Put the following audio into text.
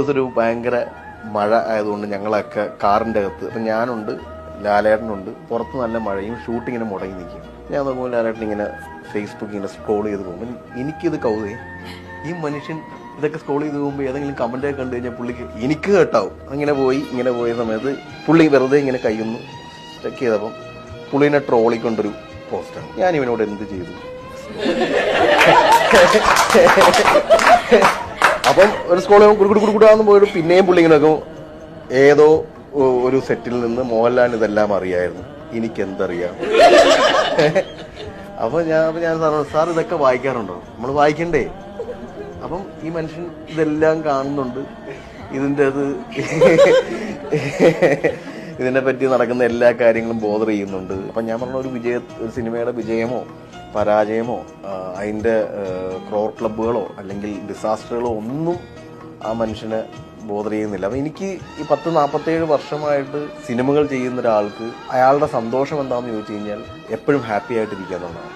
ഇതൊരു ഭയങ്കര മഴ ആയതുകൊണ്ട് ഞങ്ങളൊക്കെ കാറിന്റെ അകത്ത്. അപ്പം ഞാനുണ്ട് ലാലേട്ടനുണ്ട്. പുറത്ത് നല്ല മഴയും ഷൂട്ടിങ്ങിനെ മുടങ്ങി നിൽക്കും ഞാൻ നോക്കുമ്പോൾ ലാലേട്ടൻ ഇങ്ങനെ ഫേസ്ബുക്ക് ഇങ്ങനെ സ്ക്രോൾ ചെയ്ത് പോകുമ്പോൾ എനിക്കിത് കൗതേ ഈ മനുഷ്യൻ ഇതൊക്കെ സ്ക്രോൾ ചെയ്ത് പോകുമ്പോൾ ഏതെങ്കിലും കമന്റ് കണ്ടു കഴിഞ്ഞാൽ പുള്ളിക്ക് എനിക്ക് കേട്ടാവും. അങ്ങനെ പോയി ഇങ്ങനെ പോയ സമയത്ത് പുള്ളി വെറുതെ ഇങ്ങനെ കയ്യൊന്ന് ചെക്ക് ചെയ്തപ്പം പുള്ളിനെ ട്രോളിക്കൊണ്ടൊരു പോസ്റ്റാണ് ഞാൻ ഇവനോട് എന്ത് ചെയ്തു? അപ്പം ഒരു സ്കൂളിൽ കുടുക്കുടുക്കുടാന്ന് പോയിട്ട് പിന്നെയും പുള്ളി ഇങ്ങനെ നോക്കും ഏതോ ഒരു സെറ്റിൽ നിന്ന് മോഹൻലാൽ ഇതെല്ലാം അറിയായിരുന്നു. എനിക്ക് എന്തറിയാം അപ്പൊ ഞാൻ ഞാൻ സാർ സാർ ഇതൊക്കെ വായിക്കാറുണ്ടോ? നമ്മൾ വായിക്കണ്ടേ? അപ്പം ഈ മനുഷ്യൻ ഇതെല്ലാം കാണുന്നുണ്ട്. ഇതിന്റെ അത് ഇതിനെ പറ്റി നടക്കുന്ന എല്ലാ കാര്യങ്ങളും ബോധർ ചെയ്യുന്നുണ്ട്. അപ്പം ഞാൻ പറഞ്ഞ ഒരു വിജയ ഒരു സിനിമയുടെ വിജയമോ പരാജയമോ അതിന്റെ ക്രോർ ക്ലബ്ബുകളോ അല്ലെങ്കിൽ ഡിസാസ്റ്ററുകളോ ഒന്നും ആ മനുഷ്യനെ ബോധർ ചെയ്യുന്നില്ല. അപ്പം എനിക്ക് ഈ പത്ത് നാൽപ്പത്തേഴ് വർഷമായിട്ട് സിനിമകൾ ചെയ്യുന്ന ഒരാൾക്ക് അയാളുടെ സന്തോഷം എന്താണെന്ന് ചോദിച്ചു കഴിഞ്ഞാൽ എപ്പോഴും ഹാപ്പി ആയിട്ടിരിക്കുക എന്നുള്ളതാണ്.